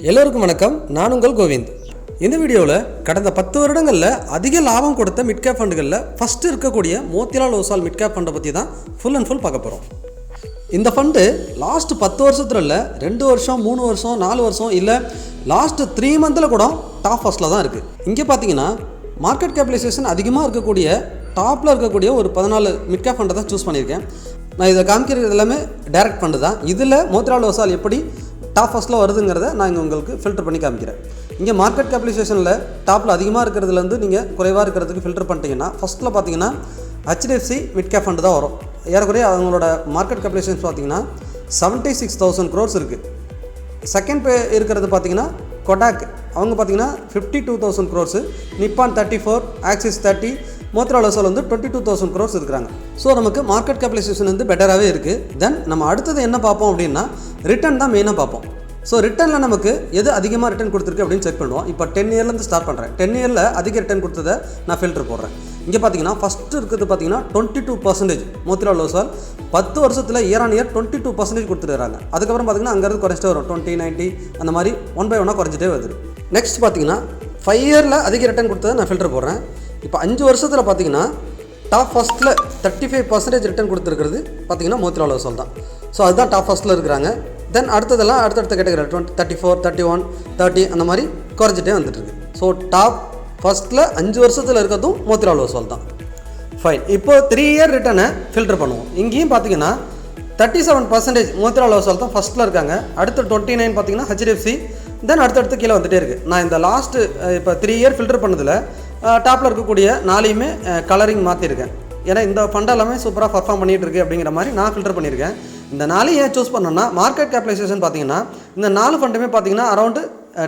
எல்லோருக்கும் வணக்கம். நான் உங்கள் கோவிந்த். இந்த வீடியோவில் கடந்த பத்து வருடங்களில் அதிக லாபம் கொடுத்த மிட்கேப் ஃபண்டுகளில் ஃபஸ்ட்டு இருக்கக்கூடிய மோத்திலால் ஓசால் மிட்கேப் ஃபண்டை பற்றி தான் ஃபுல் அண்ட் ஃபுல் பார்க்க போகிறோம். இந்த ஃபண்டு லாஸ்ட் பத்து வருஷத்துல இல்லை ரெண்டு வருஷம் மூணு வருஷம் நாலு வருஷம் இல்லை லாஸ்ட்டு த்ரீ மந்தில் கூட டாப் ஃபஸ்ட்டில் தான் இருக்குது. இங்கே பார்த்தீங்கன்னா மார்க்கெட் கேபிடலைசேஷன் அதிகமாக இருக்கக்கூடிய டாப்பில் இருக்கக்கூடிய ஒரு பதினாலு மிட்கேப் ஃபண்டை தான் சூஸ் பண்ணியிருக்கேன். நான் இதை காமிக்கிறது எல்லாமே டைரக்ட் ஃபண்டு தான். இதில் மோத்திலால் ஓசால் எப்படி டாப் ஃபஸ்ட்டில் வருதுங்கிறத நான் இங்கே உங்களுக்கு ஃபில்டர் பண்ணி காமிக்கிறேன். இங்கே மார்க்கெட் கேபிடலைசேஷனில் டாப்பில் அதிகமாக இருக்கிறதுலேருந்து நீங்கள் குறைவாக இருக்கிறதுக்கு ஃபில்டர் பண்ணிட்டீங்கன்னா ஃபஸ்ட்டில் பார்த்தீங்கன்னா ஹெச்டிஎஃப்சி மிட் கேப் ஃபண்டு தான் வரும். ஏறக்குறைய அவங்களோட மார்க்கெட் கேபிடலைசேஷன் பார்த்தீங்கன்னா செவன்ட்டி சிக்ஸ் தௌசண்ட் க்ரோர்ஸ் இருக்குது செகண்ட் பே இருக்கிறது பார்த்தீங்கன்னா கொடாக் அவங்க பார்த்தீங்கன்னா fifty two thousand crores Nippon thirty four Axis thirty Motilal Oswal வந்து டுவெண்ட்டி டூ தௌசண்ட் க்ரோர்ஸ் இருக்கிறாங்க ஸோ நமக்கு மார்க்கெட் கேபிடலைசேஷன் வந்து பெட்டராகவே இருக்குது தென் நம்ம அடுத்தது என்ன பார்ப்போம் அப்படின்னா ரிட்டர்ன் தான் மெயினாக பார்ப்போம். ஸோ ரிட்டர்னில் நமக்கு எது அதிகமாக ரிட்டர்ன் கொடுத்துருக்கு அப்படின்னு செக் பண்ணுவோம். இப்போ டென் இயர்லேருந்து ஸ்டார்ட் பண்ணுறேன் டென் இயரில் அதிக ரிட்டர்ன் கொடுத்ததை நான் ஃபில்டர் போடுறேன். இங்கே பார்த்தீங்கன்னா ஃபஸ்ட்டு இருக்கிறது பார்த்தீங்கன்னா twenty two percentage Motilal Oswal பத்து வருஷத்தில் year on year twenty two percentage கொடுத்துருக்காங்க அதுக்கப்புறம் பார்த்தீங்கன்னா அங்கேருந்து குறைச்சிட்டு வரும். டுவெண்ட்டி நைன்ட்டி அந்த மாதிரி ஒன் பை ஒன்னாக குறைஞ்சிட்டே வருது. நெக்ஸ்ட் பார்த்தீங்கன்னா ஃபைவ் இயரில் அதிக ரிட்டர்ன் கொடுத்ததை நான் ஃபில்டர் போடுறேன். இப்போ அஞ்சு வருஷத்தில் பார்த்தீங்கன்னா டாப் ஃபஸ்ட்டில் தேர்ட்டி ஃபைவ் பர்சன்டேஜ் ரிட்டர்ன் கொடுத்துருக்கிறது பார்த்தீங்கன்னா மோத்திலால் லோசால் தான். ஸோ அதுதான் டாப் ஃபஸ்ட்டில் இருக்கிறாங்க. தென் அடுத்ததெல்லாம் அடுத்தடுத்த category twenty thirty four thirty one thirty அந்த மாதிரி குறைஞ்சிட்டே வந்துட்டுருக்கு. ஸோ டாப் ஃபஸ்ட்டில் அஞ்சு வருஷத்தில் இருக்கிறதும் மோத்திலால் லோசால் தான். ஃபைன் இப்போ த்ரீ இயர் ரிட்டர்னை ஃபில்டர் பண்ணுவோம். இங்கேயும் பார்த்தீங்கன்னா thirty seven percentage Motilal Oswal தான் ஃபஸ்ட்டில் இருக்காங்க. அடுத்து டுவெண்ட்டி நைன் பார்த்தீங்கன்னா ஹெச்டிஎஃப்சி தென் அடுத்தடுத்து கீழே வந்துட்டே இருக்குது நான் இந்த லாஸ்ட்டு இப்போ த்ரீ இயர் ஃபில்டர் பண்ணதில் டாப்பில் இருக்கக்கூடிய நாளையுமே கலரிங் மாற்றிருக்கேன் ஏன்னா இந்த ஃபண்ட் எல்லாமே சூப்பராக பர்ஃபார்ம் பண்ணிகிட்டு இருக்கு அப்படிங்கிற மாதிரி நான் ஃபில்டர் பண்ணியிருக்கேன் இந்த நாளையும் ஏன் சூஸ் பண்ணோன்னா மார்க்கெட் கேபிடலைசேஷன் பார்த்தீங்கன்னா இந்த நாலு ஃபண்டுமே பார்த்தீங்கன்னா அரௌண்டு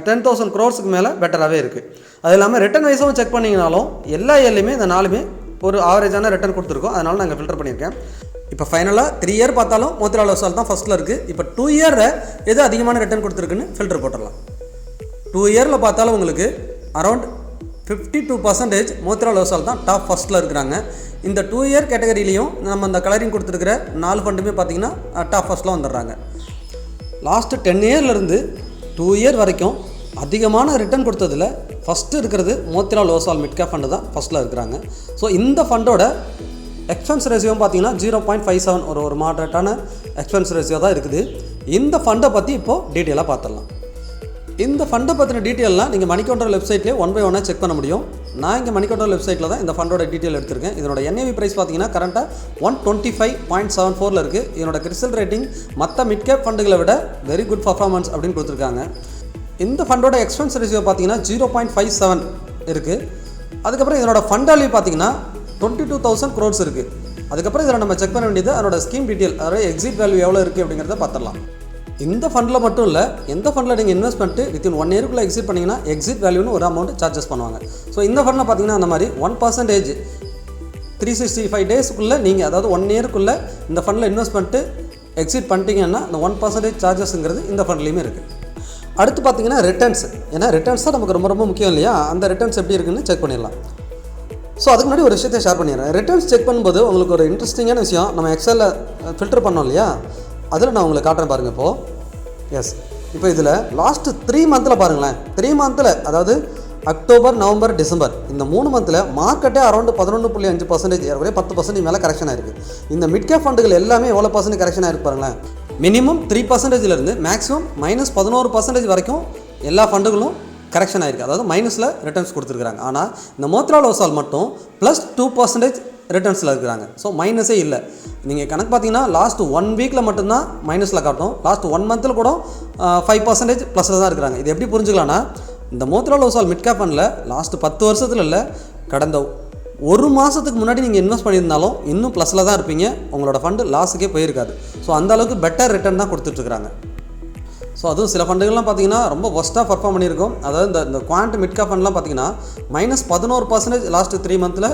டென் தௌசண்ட் க்ரோர்ஸுக்கு மேலே பெட்டராகவே இருக்குது அது இல்லாமல் ரிட்டர்ன் வைஸும் செக் பண்ணிங்கனாலும் எல்லா இயர்லையுமே இந்த நாலுமே ஒரு ஆவரேஜான ரிட்டர்ன் கொடுத்துருக்கோம். அதனால் நாங்கள் ஃபில்டர் பண்ணியிருக்கேன் இப்போ ஃபைனலாக த்ரீ இயர் பார்த்தாலும் மோத்திரா லோசால் தான் ஃபஸ்ட்டில் இருக்குது இப்போ டூ இயரில் எது அதிகமான ரிட்டர்ன் கொடுத்துருக்குன்னு ஃபில்டர் போட்டுடலாம். டூ இயரில் பார்த்தாலும் உங்களுக்கு around fifty two percentage Motilal Oswal தான் டாப் ஃபஸ்ட்டில் இருக்கிறாங்க. இந்த டூ இயர் கேட்டகரியிலையும் நம்ம அந்த கலரிங் கொடுத்துருக்கிற நாலு ஃபண்டுமே பார்த்தீங்கன்னா டாப் ஃபஸ்ட்டில் வந்துடுறாங்க. லாஸ்ட்டு டென் இயர்லேருந்து டூ இயர் வரைக்கும் அதிகமான ரிட்டர்ன் கொடுத்ததில் ஃபஸ்ட்டு இருக்கிறது மோத்திரா லோசால் மிட்கா ஃபண்டு தான் ஃபஸ்ட்டில் இருக்கிறாங்க. ஸோ இந்த ஃபண்டோட எக்ஸ்பென்ஸ் ரேஷியோ பார்த்தீங்கன்னா ஜீரோ பாயிண்ட் ஃபைவ் செவன் ஒரு ஒரு மாடரேட்டான எக்ஸ்பென்ஸ் ரேஷியோ தான் இருக்குது. இந்த ஃபண்டை பற்றி இப்போது டீட்டெயிலாக பார்த்துடலாம் இந்த ஃபண்டை பற்றின டீட்டெயிலாம் நீங்கள் மணிக்கவுண்டர் வெப்சைட்லேயே ஒன் பை ஒன்னாக செக் பண்ண முடியும். நான் இங்கே மணிக்கவுண்டர் வெப்சைட்டில் தான் இந்த ஃபண்டோட டீட்டெயில் எடுத்திருக்கேன். இதனோட என்ஏவி ப்ரைஸ் பார்த்தீங்கன்னா கரண்ட்டாக one twenty five point seven ஃபோரில் இருக்குது இதனோட கிரிசல் ரேட்டிங் மற்ற மிட் கேப் ஃபண்டுகளை விட வெரி குட் பர்ஃபார்மன்ஸ் அப்படின்னு கொடுத்துருக்காங்க. இந்த ஃபண்டோட எக்ஸ்பென்ஸ் ரேஷியோ பார்த்தீங்கன்னா ஜீரோ பாயிண்ட் ஃபைவ் செவன் இருக்குது அதுக்கப்புறம் இதனோட ஃபண்ட் வேல்யூ பார்த்தீங்கன்னா டுவெண்ட்டி டூ தௌசண்ட் க்ரோர்ஸ் இருக்குது அதுக்கப்புறம் இதில் நம்ம செக் பண்ண வேண்டியது அதனோட ஸ்கீம் டீட்டெயில் அதாவது எக்ஸிட் வேல்யூ எவ்வளோ இருக்குது அப்படிங்கிறத பார்த்துடலாம். இந்த ஃபண்டில் மட்டும் இல்லை எந்த ஃபண்டில் நீங்கள் இன்வெஸ்ட் பண்ணிட்டு வித்தின் ஒன் இயருக்குள்ளே எக்ஸிட் பண்ணிங்கன்னா எக்ஸிட் வேல்யூன்னு ஒரு அமௌண்ட் சார்ஜஸ் பண்ணுவாங்க. ஸோ இந்த ஃபண்டில் பார்த்தீங்கன்னா அந்த மாதிரி one percentage three sixty five டேஸ்க்குள்ளே நீங்கள் அதாவது ஒன் இயருக்குள்ளே இந்த ஃபண்டில் இன்வெஸ்ட் பண்ணிட்டு எக்ஸிட் பண்ணிட்டீங்கன்னா அந்த ஒன் பர்சன்டேஜ் சார்ஜஸ்ங்கிறது இந்த ஃபண்ட்லேயுமே இருக்குது அடுத்து பார்த்தீங்கன்னா ரிட்டர்ன்ஸ் ஏன்னா ரிட்டர்ன்ஸ் தான் நமக்கு ரொம்ப ரொம்ப முக்கியம் இல்லையா? அந்த ரிட்டர்ன்ஸ் எப்படி இருக்குன்னு செக் பண்ணிடலாம். ஸோ அதுக்கு முன்னாடி ஒரு விஷயத்தை ஷேர் பண்ணிடுறேன். ரிட்டர்ன்ஸ் செக் பண்ணும்போது உங்களுக்கு ஒரு இன்ட்ரெஸ்டிங்கான விஷயம் நம்ம எக்ஸலில் ஃபில்டர் பண்ணோம் இல்லையா? அதில் நான் உங்களுக்கு காட்டுறேன் பாருங்கள் இப்போது எஸ் இப்போ இதில் லாஸ்ட்டு த்ரீ மந்தில் பாருங்களேன். த்ரீ மந்தில் அதாவது அக்டோபர் நவம்பர் டிசம்பர் இந்த மூணு மந்தில் மார்க்கெட்டே அரௌண்ட் பதினொன்று புள்ளி அஞ்சு பர்சன்டேஜ் ஏற்கனவே பத்து பர்சன்டேஜ் மேலே கரெக்ஷன் ஆயிருக்கு. இந்த மிட்கே ஃபண்டுகள் எல்லாமே எவ்வளோ பர்சன்ட் கரெக்ஷன் ஆயிருக்கு பாருங்களேன். மினிமம் த்ரீ பர்சன்டேஜ்லேருந்து மேக்ஸிமம் மைனஸ் பதினோரு பர்சன்டேஜ் வரைக்கும் எல்லா ஃபண்டுகளும் கரெக்ஷன் ஆயிருக்கு. அதாவது மைனஸில் ரிட்டர்ன்ஸ் கொடுத்துருக்காங்க ஆனால் இந்த மோத்ரா லோசால் மட்டும் ப்ளஸ் டூ பர்சன்டேஜ் ரிட்டர்ன்ஸில் இருக்கிறாங்க. ஸோ மைனஸே இல்லை. நீங்கள் கணக்கு பார்த்தீங்கன்னா லாஸ்ட் ஒன் வீக்கில் மட்டும்தான் மைனஸில் காட்டும். லாஸ்ட் ஒன் மந்தில் கூட ஃபைவ் பர்சன்டேஜ் ப்ளஸில் தான் இருக்கிறாங்க. இது எப்படி புரிஞ்சுக்கலாம்னா இந்த மோத்ரா லோசால் மிட் மிட்கேப் ஃபண்டில் லாஸ்ட் பத்து வருஷத்தில் இல்லை கடந்த ஒரு மாதத்துக்கு முன்னாடி நீங்கள் இன்வெஸ்ட் பண்ணியிருந்தாலும் இன்னும் ப்ளஸில் தான் இருப்பீங்க. உங்களோட ஃபண்டு லாஸுக்கே போயிருக்காது. ஸோ அந்த அளவுக்கு பெட்டர் ரிட்டர்ன் தான் கொடுத்துட்ருக்குறாங்க ஸோ அதுவும் சில ஃபண்டுகள்லாம் பார்த்தீங்கன்னா ரொம்ப ஒஸ்ட்டாக பர்ஃபார்ம் பண்ணியிருக்கோம். அதாவது இந்த இந்த குவாண்ட் மிட்கா ஃபண்ட்லாம் பார்த்தீங்கன்னா மைனஸ் பதினோரு பர்சன்டேஜ் லாஸ்ட் த்ரீ மந்தில்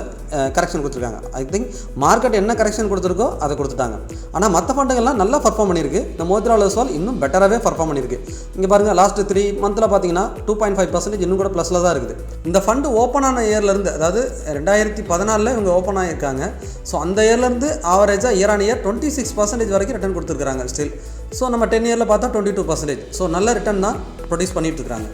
கரெக்ஷன் கொடுத்துருக்காங்க. ஐ திங்க் மார்க்கெட் என்ன கரெக்ஷன் கொடுத்துருக்கோ அதை கொடுத்துட்டாங்க. ஆனால் மற்ற ஃபண்டுகள்லாம் நல்லா பர்ஃபார்ம் பண்ணியிருக்கு. இந்த மோதிரா லோஸ்வால் இன்னும் பெட்டராகவே பர்ஃபார்ம் பண்ணியிருக்கு. இங்கே பாருங்கள் லாஸ்ட் த்ரீ மந்தில் பார்த்தீங்கன்னா டூ பாயிண்ட் ஃபைவ் பர்சன்டேஜ் இன்னும் கூட ப்ளஸில் தான் இருக்குது. இந்த ஃபண்டு ஓப்பன் ஆன இயர்லேருந்து அதாவது ரெண்டாயிரத்தி பதினாலில் இவங்க ஓப்பன் ஆகியிருக்காங்க ஸோ அந்த இயர்லேருந்து ஆவரேஜாக year on year twenty six percentage வரைக்கும் ரிட்டர்ன் கொடுத்துருக்காங்க ஸ்டில் ஸோ நம்ம டென் இயரில் பார்த்தா டுவெண்ட்டி டூ பர்சன்டேஜ் ஸோ நல்ல ரிட்டர்ன் தான் ப்ரொடியூஸ் பண்ணிகிட்டு இருக்காங்க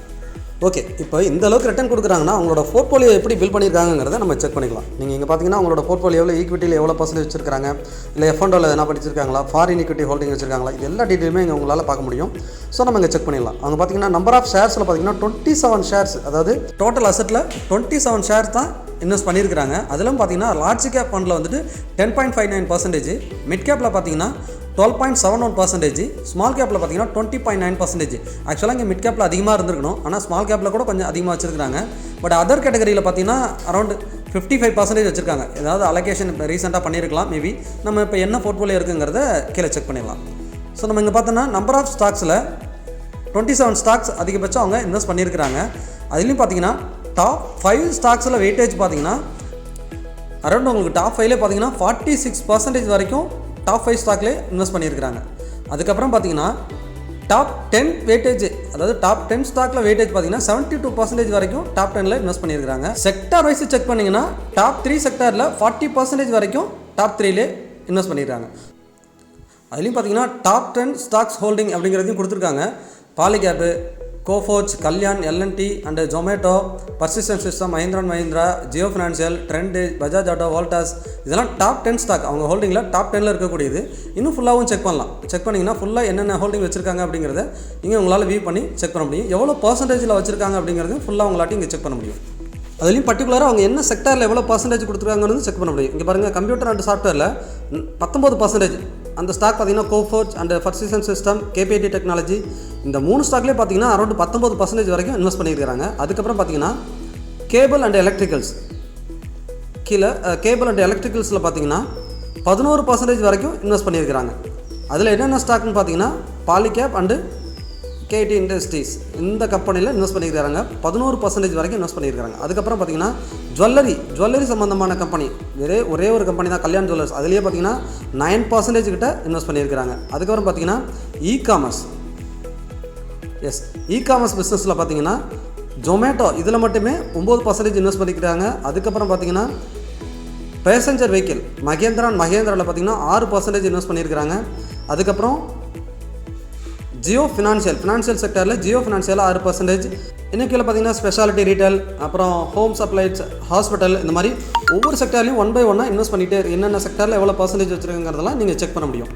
ஓகே இப்போ இந்த அளவுக்கு ரிட்டர்ன் கொடுக்குறாங்கன்னா அவங்களோட போர்ட்ஃபோலியோ எப்படி பில் பண்ணியிருக்காங்கிறத நம்ம செக் பண்ணிக்கலாம். நீங்கள் இங்கே பார்த்தீங்கன்னா அவங்களோட போர்ட்ஃபோலியோவில் ஈக்விட்டியில் எவ்வளோ பர்சன்டேஜ் வச்சிருக்காங்க இல்லை எஃப்எண்டோவில் எதனா படிச்சிருக்காங்களா ஃபாரின் ஈக்விட்டி ஹோல்டிங் வச்சிருக்காங்களா? இது எல்லா டீட்டெயிலுமே இங்கே உங்களால் பார்க்க முடியும். ஸோ நம்ம இங்கே செக் பண்ணிடலாம். அவங்க பார்த்தீங்கன்னா நம்பர் ஆஃப் ஷேர்ஸில் பார்த்தீங்கன்னா டுவெண்ட்டி செவன் ஷேர்ஸ் அதாவது டோட்டல் அசெட்டில் டுவெண்ட்டி செவன் ஷேர்ஸ் தான் இன்வெஸ்ட் பண்ணியிருக்காங்க அதிலும் பார்த்தீங்கன்னா லார்ஜ் கேப் ஃபண்டில் வந்துட்டு ten point five nine percentage mid கேப்பில் பார்த்தீங்கன்னா twelve point seven one percentage small கேப்பில் பார்த்தீங்கன்னா டுவெண்ட்டி பாயிண்ட் நைன் பர்சன்டேஜ் ஆக்சுவலாக இங்கே மிட் கேப்பில் அதிகமாக இருந்திருக்கணும். ஆனால் ஸ்மால் கேப்பில் கூட கொஞ்சம் அதிகமாக வச்சுருக்காங்க பட் அதர் கேட்டகரியில் பார்த்தீங்கன்னா அரௌண்ட் ஃபிஃப்டி ஃபைவ் பர்சன்டேஜ் வச்சுருக்காங்க. ஏதாவது அலோகேஷன் இப்போ ரீசெண்டாக பண்ணியிருக்கலாம் மேபி நம்ம இப்போ என்ன போர்ட்ஃபோலியோ இருக்குங்கிறத கீழே செக் பண்ணிடலாம். ஸோ நம்ம இங்கே பார்த்தோன்னா நம்பர் ஆஃப் ஸ்டாக்ஸில் டுவெண்ட்டி செவன் ஸ்டாக்ஸ் அதிகபட்சம் அவங்க இன்வெஸ்ட் பண்ணியிருக்கிறாங்க. அதுலேயும் பார்த்தீங்கன்னா டாப் ஃபைவ் ஸ்டாக்ஸில் வெயிட்டேஜ் பார்த்தீங்கன்னா அரௌண்ட் உங்களுக்கு டாப் ஃபைவ்ல பார்த்தீங்கன்னா ஃபார்ட்டி சிக்ஸ் பர்சன்டேஜ் வரைக்கும் டாப் ஃபைவ் ஸ்டாக்லேயே இன்வெஸ்ட் பண்ணியிருக்கிறாங்க. அதுக்கப்புறம் பார்த்தீங்கன்னா டாப் டென் வெயிட்டேஜ் அதாவது டாப் டென் ஸ்டாக்ல வெயிட்டேஜ் பார்த்தீங்கன்னா செவன்ட்டி டூ பர்சன்டேஜ் வரைக்கும் டாப் டெனில் இன்வெஸ்ட் பண்ணியிருக்காங்க செக்டார் வைஸ் செக் பண்ணிங்கன்னா டாப் த்ரீ செக்டாரில் ஃபார்ட்டி பர்சன்டேஜ் வரைக்கும் டாப் த்ரீலே இன்வெஸ்ட் பண்ணியிருக்காங்க அதுலேயும் பார்த்தீங்கன்னா டாப் டென் ஸ்டாக்ஸ் ஹோல்டிங் அப்படிங்கிறதையும் கொடுத்துருக்காங்க. Polycab Coforge Kalyan LNT and Zomato Persistent System Mahindra and Mahindra Jio Financial Trent Bajaj Auto Voltas இதெல்லாம் டாப் டென் ஸ்டாக் அவங்க ஹோல்டிங்கில் டாப் டெனில் இருக்கக்கூடியது. இன்னும் ஃபுல்லாகவும் செக் பண்ணலாம். செக் பண்ணிங்கன்னா ஃபுல்லாக என்னென்ன ஹோல்டிங் வச்சிருக்காங்க அப்படிங்கிறத இங்கே உங்களால் வியூ பண்ணி செக் பண்ண முடியும். எவ்வளோ பர்சன்டேஜில் வச்சிருக்காங்க அப்படிங்கிறது ஃபுல்லாக உங்களாட்டி இங்கே செக் பண்ண முடியும். அதுலேயும் பர்டிகுலராக அவங்க என்ன செக்டாரில் எவ்வளோ பர்சன்டேஜ் கொடுத்துருக்காங்கன்னு செக் பண்ண முடியும். இங்கே பாருங்கள் கம்ப்யூட்டர் அண்ட் சாஃப்ட்வேரில் பத்தொம்பது பர்சன்டேஜ் அந்த ஸ்டாக் பார்த்தீங்கன்னா Coforge and Persistent System KPIT Technology இந்த மூணு ஸ்டாக்லேயே பார்த்தீங்கன்னா அரௌண்ட் பத்தொம்பது பர்சன்டேஜ் வரைக்கும் இன்வெஸ்ட் பண்ணியிருக்காங்க அதுக்கப்புறம் பார்த்தீங்கன்னா கேபிள் அண்ட் எலக்ட்ரிக்கல்ஸ் கீழே கேபிள் அண்ட் எலக்ட்ரிக்கல்ஸில் பார்த்தீங்கன்னா பதினோரு பர்சன்டேஜ் வரைக்கும் இன்வெஸ்ட் பண்ணியிருக்கிறாங்க. அதில் என்னென்ன ஸ்டாக்னு பார்த்தீங்கன்னா பாலிகேப் அண்டு கேடி இண்டஸ்ட்ரீஸ் இந்த கம்பெனியில் இன்வெஸ்ட் பண்ணியிருக்கிறாங்க. பதினோரு பர்சன்டேஜ் வரைக்கும் இன்வெஸ்ட் பண்ணியிருக்காங்க அதுக்கப்புறம் பார்த்தீங்கன்னா ஜுவல்லரி ஜுவல்லரி சம்மந்தமான கம்பெனி ஒரே ஒரே ஒரு கம்பெனி தான் கல்யாண் ஜுவல்லர்ஸ் அதுலேயே பார்த்தீங்கன்னா நைன் பர்சன்டேஜ் கிட்ட இன்வெஸ்ட் பண்ணியிருக்கிறாங்க. அதுக்கப்புறம் பார்த்தீங்கன்னா e commerce S e commerce பிஸ்னஸில் பார்த்தீங்கன்னா ஜொமேட்டோ இதில் மட்டுமே ஒம்பது பர்சன்டேஜ் இன்வெஸ்ட் பண்ணிக்கிறாங்க. அதுக்கப்புறம் பார்த்தீங்கன்னா பேசஞ்சர் வெஹிக்கிள் மகேந்திரா மகேந்திராவில் பார்த்தீங்கன்னா ஆறு பர்சன்டேஜ் இன்வெஸ்ட் பண்ணியிருக்கிறாங்க. அதுக்கப்புறம் ஜியோ ஃபினான்ஷியல் ஃபினான்ஷியல் செக்டரில் ஜியோ ஃபினான்ஷியல் ஆறு பர்சன்டேஜ் இன்னும் கீழே பார்த்தீங்கன்னா ஸ்பெஷாலிட்டி ரீட்டைல் அப்புறம் ஹோம் சப்ளைஸ் ஹாஸ்பிட்டல் இந்த மாதிரி ஒவ்வொரு செக்டர்லையும் ஒன் பை ஒன்னாக இன்வெஸ்ட் பண்ணிகிட்டே என்னென்ன செக்டரில் எவ்வளோ பர்சன்டேஜ் வச்சுருக்குங்கிறதெல்லாம் நீங்கள் செக் பண்ண முடியும்.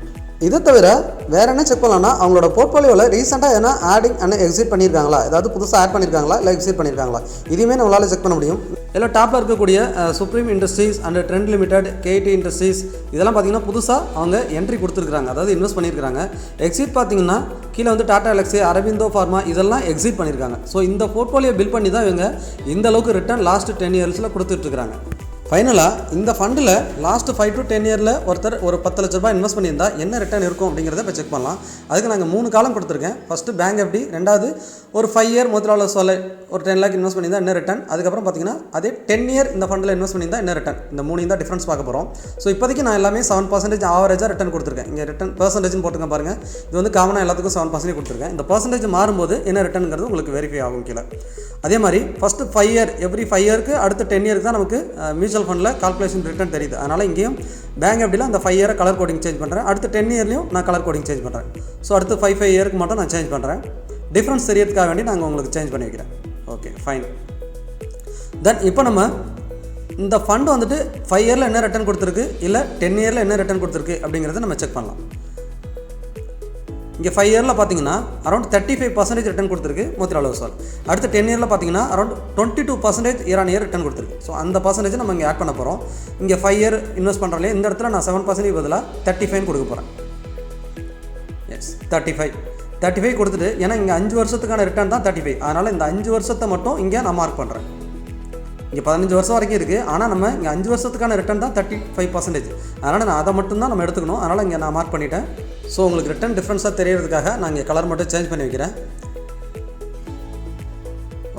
இதை தவிர வேற என்ன செக் பண்ணலாம்னா அவங்களோட போர்ட்ஃபோலியோவில் ரீசெண்டாக என்ன ஆடிங் அண்ட் எக்ஸிட் பண்ணியிருக்காங்களா? ஏதாவது புதுசாக ஆட் பண்ணியிருக்காங்களா? இல்லை எக்ஸிட் பண்ணியிருக்காங்களா? இதுவுமே நம்மளால் செக் பண்ண முடியும். இல்லை டாப்பில் இருக்கக்கூடிய Supreme Industries and Trent Limited KD Industries இதெல்லாம் பார்த்தீங்கன்னா புதுசாக அவங்க என்ட்ரி கொடுத்துருக்காங்க அதாவது இன்வெஸ்ட் பண்ணியிருக்காங்க எக்ஸிட் பார்த்தீங்கன்னா கீழே வந்து டாடா எலக்ஸி அரவிந்தோ ஃபார்மா இதெல்லாம் எக்ஸிட் பண்ணியிருக்காங்க. ஸோ இந்த போர்ட்ஃபோலியோ பில் பண்ணி தான் இவங்க இந்த அளவுக்கு ரிட்டர்ன் லாஸ்ட் டென் இயர்ஸில் கொடுத்துட்ருக்காங்க ஃபைனலாக இந்த ஃபண்டில் லாஸ்ட் ஃபைவ் டு டென் இயரில் ஒருத்தர் ஒரு பத்து லட்ச ரூபாய் இன்வெஸ்ட் பண்ணியிருந்தா என்ன ரிட்டர்ன் இருக்கும் அப்படிங்கிறத இப்போ செக் பண்ணலாம். அதுக்கு நாங்கள் மூணு காலம் கொடுத்துருக்கேன். ஃபஸ்ட்டு பேங்க் எப்படி ரெண்டாவது ஒரு ஃபைவ் இயர் முதலாள சொல்ல ஒரு டென் லேக் இன்வெஸ்ட் பண்ணியிருந்தா என்ன ரிட்டர்ன் அதுக்கப்புறம் பார்த்தீங்கன்னா அதே டென் இயர் இந்த ஃபண்டில் இன்வெஸ்ட் பண்ணியிருந்தா என்ன ரிட்டர்ன் இந்த மூணு தான் டிஃப்ரென்ஸ் பார்க்க போகிறோம் ஸோ இப்போதைக்கு நான் எல்லாமே செவன் பர்சன்டேஜ் ஆவரேஜாக ரிட்டர்ன் கொடுத்துருக்கேன். இங்கே ரிட்டர்ன் பர்சன்டேஜ்னு போட்டுங்க பாருங்கள் இது வந்து காமனாக எல்லாத்துக்கும் செவன் பர்சன்டேஜ் கொடுத்துருக்கேன். இந்த பர்சன்டேஜ் மாறும்போது என்ன ரிட்டர்னுங்கிறது உங்களுக்கு வெரிஃபை ஆகும் கீழே. அதே மாதிரி first five year every five இயருக்கு அடுத்த டென் இயருக்கு தான் நமக்கு மியூச்சுவல் ஃபண்டில் கால்குலேஷன் ரிட்டர்ன் தெரியுது. அதனால் இங்கேயும் பேங்க் எப்படிலாம் அந்த ஃபைவ் இயரை கலர் கோடிங் சேஞ்ச் பண்ணுறேன் அடுத்த டென் இயர்லையும் நான் கலர் கோடிங் சேஞ்ச் பண்ணுறேன் ஸோ அடுத்து ஃபைவ் ஃபைவ் இயருக்கு மட்டும் நான் சேஞ்ச் பண்ணுறேன் டிஃப்ரென்ஸ் தெரியறதுக்காக வேண்டி நாங்கள் உங்களுக்கு சேஞ்ச் பண்ணி வைக்கிறேன் ஓகே ஃபைன் தென் இப்போ நம்ம இந்த ஃபண்ட் வந்துட்டு ஃபைவ் இயரில் என்ன ரிட்டர்ன் கொடுத்துருக்கு? இல்லை டென் இயரில் என்ன ரிட்டர்ன் கொடுத்துருக்கு? அப்படிங்கிறத நம்ம செக் பண்ணலாம். இங்கே ஃபைவ் இயரில் பார்த்தீங்கன்னா around thirty five percentage return கொடுத்துருக்கு மோத்திலால் ஓஸ்வால் அடுத்த டென் இயரில் பார்த்தீங்கன்னா around twenty two percentage year on year return கொடுத்துருக்கு. ஸோ அந்த பர்சன்டேஜ் நம்ம இங்கே ஆட் பண்ண போகிறோம் இங்கே ஃபைவ் இயர் இன்வெஸ்ட் பண்ணுறோம் இந்த இடத்துல நான் செவன் பர்சன்டேஜ் பதிலாக தேர்ட்டி ஃபைவ் கொடுக்க போகிறேன் yes thirty five thirty five கொடுத்துட்டு ஏன்னா இங்கே அஞ்சு வருஷத்துக்கான ரிட்டர்ன் தான் தேர்ட்டி ஃபைவ் அதனால் இந்த அஞ்சு வருஷத்தை மட்டும் இங்கே நான் மார்க் பண்ணுறேன் இங்கே பதினஞ்சு வருஷம் வரைக்கும் இருக்குது ஆனால் நம்ம இங்கே அஞ்சு வருஷத்துக்கான ரிட்டர்ன் தான் தேர்ட்டி ஃபைவ் பர்சன்டேஜ் அதனால் நான் அதை மட்டும்தான் நம்ம எடுத்துக்கணும். அதனால் இங்கே நான் மார்க் பண்ணிட்டேன். ஸோ உங்களுக்கு ரிட்டன் டிஃப்ரென்ஸாக தெரியறதுக்காக நான் இங்கே கலர் மட்டும் சேஞ்ச் பண்ணி வைக்கிறேன்.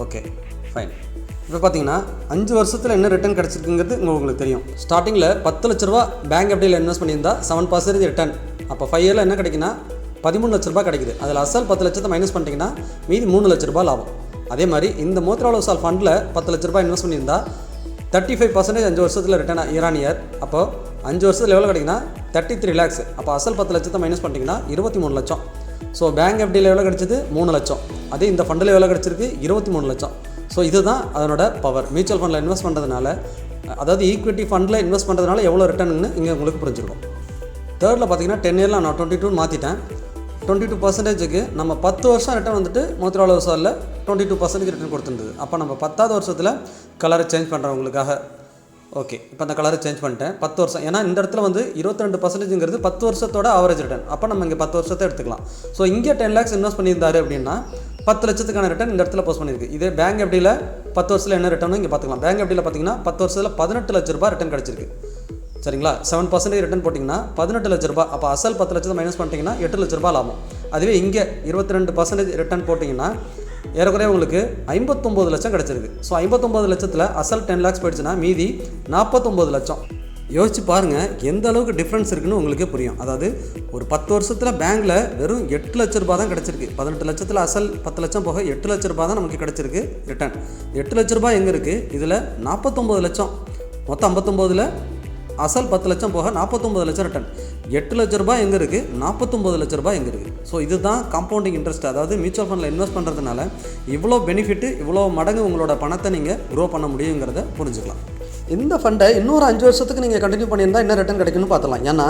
ஓகே ஃபைன் இப்போ பார்த்தீங்கன்னா அஞ்சு வருஷத்தில் என்ன ரிட்டர்ன் கிடச்சிருக்குங்கிறது உங்களுக்கு தெரியும். ஸ்டார்டிங்கில் பத்து லட்ச ரூபா பேங்க் எப்படியில் இன்வெஸ்ட் பண்ணியிருந்தால் செவன் பர்சன்டேஜ் ரிட்டர்ன் அப்போ ஃபைவ் இயரில் என்ன கிடைக்குன்னா பதிமூணு லட்ச ரூபாய் கிடைக்குது. அதில் அசல் பத்து லட்சத்தை மைனஸ் பண்ணிட்டீங்கன்னா மீதி மூணு லட்ச ரூபாய் லாபம். அதே மாதிரி இந்த மோத்ராலோ ஃபண்டில் பத்து லட்ச ரூபாய் இன்வெஸ்ட் பண்ணியிருந்தா தேர்ட்டி ஃபைவ் பர்சன்டேஜ் அஞ்சு வருஷத்தில் ரிட்டர்ன் இயர் ஆன் இயர் அப்போ அஞ்சு வருஷத்தில் எவ்வளோ கிடைக்குன்னா தேர்ட்டி த்ரீ லேக்ஸ் அப்போ அசல் பத்து லட்சத்தை மைனஸ் பண்ணிட்டீங்கன்னா இருபத்தி மூணு லட்சம். ஸோ பேங்க் எஃப்டியில் எவ்வளோ கிடச்சிது? மூணு லட்சம். அதே இந்த ஃபண்டில் எவ்வளோ கிடைச்சிருக்கு? இருபத்தி மூணு லட்சம். ஸோ இதுதான் அதனோட பவர் மியூச்சுவல் ஃபண்டில் இன்வெஸ்ட் பண்ணுறதுனால அதாவது ஈக்விட்டி ஃபண்டில் இன்வெஸ்ட் பண்ணுறதுனால எவ்வளோ ரிட்டர்ன்னு இங்கே உங்களுக்கு புரிஞ்சிருக்கும். தேர்டில் பார்த்தீங்கன்னா டென் இயரில் நான் டுவெண்ட்டி டூ மாற்றிட்டேன் டுவெண்ட்டி டூ பர்சன்டேஜுக்கு நம்ம பத்து வருஷம் ரிட்டர்ன் வந்துட்டு மூத்திரால வருஷத்தில் டுவெண்ட்டி டூ பர்சன்டேஜ் ரிட்டர்ன் கொடுத்துருந்தது. அப்போ நம்ம பத்தாவது வருஷத்தில் கலரை சேஞ்ச் பண்ணுறவங்களுக்காக ஓகே இப்போ அந்த கலரை சேஞ்ச் பண்ணிட்டேன். பத்து வருஷம். ஏன்னா இந்த இடத்துல வந்து இருபத்தி ரெண்டு பத்து வருஷத்தோட ஆவரேஜ் ரிட்டர்ன் அப்போ நம்ம இங்கே பத்து வருஷத்தை எடுத்துக்கலாம். ஸோ இங்கே டென் லேக்ஸ் இன்வெஸ்ட் பண்ணியிருந்தாரு அப்படின்னா பத்து லட்சத்துக்கான ரிட்டர்ன் இந்த இடத்துல போஸ்ட் பண்ணியிருக்கு. இதே பேங்க் எப்படியில் பத்து வருஷத்தில் என்ன ரிட்டர்னு இங்கே பார்த்துக்கலாம் பேங்க் எப்படியில் பார்த்தீங்கன்னா பத்து வருஷத்தில் பதினெட்டு லட்ச ரூபாய் ரிட்டர்ன் கிடச்சிருக்கு. சரிங்களா? செவன் பர்சன்டேஜ் ரிட்டர்ன் போட்டிங்கன்னா பதினெட்டு லட்ச ரூபாய். அப்போ அசல் பத்து லட்சத்தை மைனஸ் பண்ணிட்டீங்கன்னா எட்டு லட்ச ரூபாய் லாபம். அதுவே இங்கே இருபத்தி ரெண்டு பர்சன்டேஜ் ரிட்டர்ன் போட்டிங்கன்னா ஏறக்குறைய உங்களுக்கு ஐம்பத்தொம்போது லட்சம் கிடச்சிருக்கு. ஸோ ஐம்பத்தொம்போது லட்சத்தில் அசல் டென் லேக்ஸ் போயிடுச்சுன்னா மீதி நாற்பத்தொம்போது லட்சம். யோசிச்சு பாருங்கள் எந்த அளவுக்கு டிஃப்ரென்ஸ் இருக்குன்னு உங்களுக்கே புரியும். அதாவது ஒரு பத்து வருஷத்தில் பேங்க்கில் வெறும் எட்டு லட்ச ரூபா தான் கிடச்சிருக்கு. பதினெட்டு லட்சத்தில் அசல் பத்து லட்சம் போக எட்டு லட்ச ரூபாய் தான் நமக்கு கிடச்சிருக்கு ரிட்டர்ன் எட்டு லட்ச ரூபா எங்கே இருக்குது இதில் நாற்பத்தொம்போது லட்சம். மொத்தம் ஐம்பத்தொம்போதில் அசல் பத்து லட்சம் போக நாற்பத்தொம்பது லட்சம் ரிட்டர்ன் எட்டு லட்ச ரூபாய் எங்கே இருக்குது நாற்பத்தொம்பது லட்ச ரூபாய் எங்கே இருக்குது ஸோ இதுதான் காம்பவுண்டிங் இன்ட்ரெஸ்ட் அதாவது மியூச்சுவல் ஃபண்டில் இன்வெஸ்ட் பண்ணுறதுனால இவ்வளோ பெனிஃபிட்டு இவ்வளோ மடங்கு உங்களோட பணத்தை நீங்கள் க்ரோ பண்ண முடியுங்கிறத புரிஞ்சுக்கலாம். இந்த ஃபண்டை இன்னொரு அஞ்சு வருஷத்துக்கு நீங்கள் கண்டினியூ பண்ணியிருந்தால் என்ன ரிட்டர்ன் கிடைக்கும்னு பார்த்தலாம் ஏன்னா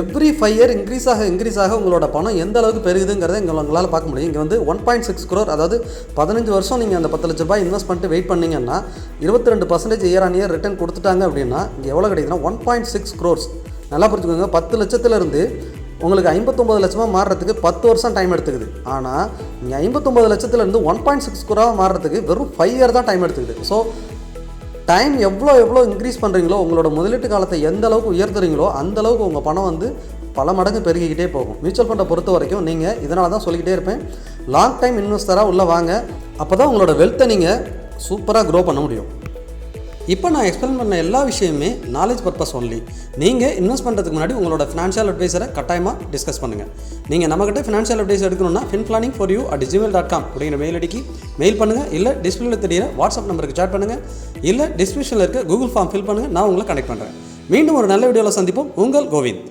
எவ்ரி ஃபைவ் இயர் இன்க்ரீஸ் ஆக இன்க்ரீஸ் ஆக உங்களோட பணம் எந்த அளவுக்கு பெருகுதுங்கிறத இங்கே உங்களால் பார்க்க முடியும். இங்கே வந்து ஒன் பாயிண்ட் சிக்ஸ் க்ரோர் அதாவது பதினஞ்சு வருஷம் நீங்கள் அந்த பத்து லட்ச ரூபாய் இன்வெஸ்ட் பண்ணிட்டு வெயிட் பண்ணீங்கன்னா இருபத்தி ரெண்டு percentage year on year return கொடுத்துட்டாங்க அப்படின்னா இங்கே எவ்வளோ கிடைக்குதுன்னா ஒன் பாயிண்ட் சிக்ஸ் க்ரோர்ஸ் நல்லா புரிஞ்சுக்கோங்க. பத்து லட்சத்துலேருந்து உங்களுக்கு ஐம்பத்தொம்பது லட்சமாக மாறுறதுக்கு பத்து வருஷம் டைம் எடுத்துக்குது. ஆனால் நீங்கள் ஐம்பத்தொம்பது லட்சத்துலேருந்து ஒன் பாயிண்ட் சிக்ஸ் குரோவாக மாறுறதுக்கு வெறும் ஃபைவ் இயர் தான் டைம் எடுத்துக்குது. ஸோ டைம் எவ்வளோ எவ்வளோ இன்க்ரீஸ் பண்ணுறீங்களோ உங்களோட முதலீட்டு காலத்தை எந்த அளவுக்கு உயர்த்துறீங்களோ அந்த அளவுக்கு உங்கள் பணம் வந்து பல மடங்கு பெருகிக்கிட்டே போகும். மியூச்சுவல் ஃபண்டை பொறுத்த வரைக்கும் நீங்கள் இதனால தான் சொல்லிக்கிட்டே இருப்பேன். லாங் டைம் இன்வெஸ்டராக உள்ளே வாங்க. அப்போ தான் உங்களோட வெல்த்தை நீங்கள் சூப்பராக க்ரோ பண்ண முடியும். இப்போ நான் எக்ஸ்பிளைன் பண்ண எல்லா விஷயமே நாலேஜ் பர்பஸ் ஒன்லி நீங்கள் இன்வெஸ்ட் பண்ணுறதுக்கு முன்னாடி உங்களோட ஃபினான்ஷியல் அட்வைஸரை கட்டாயமாக டிஸ்கஸ் பண்ணுங்கள் நீங்கள் நம்மக்கிட்ட ஃபினான்ஷியல் அட்வைஸ் எடுக்கணும்னா fin planning for you at Gmail dot com அப்படிங்கிற மெயில் அடிக்கி மெயில் பண்ணுங்கள் இல்லை டிஸ்பிளேல தெரியிற வாட்ஸ்அப் நம்பருக்கு சேட் பண்ணுங்கள் இல்லை டிஸ்கிரிப்ஷனில் இருக்க கூகுள் ஃபார்ம் ஃபில் பண்ணுங்கள் நான் உங்களை கனெக்ட் பண்ணுறேன் மீண்டும் ஒரு நல்ல வீடியோவில் சந்திப்போம். உங்கள் கோவிந்த்.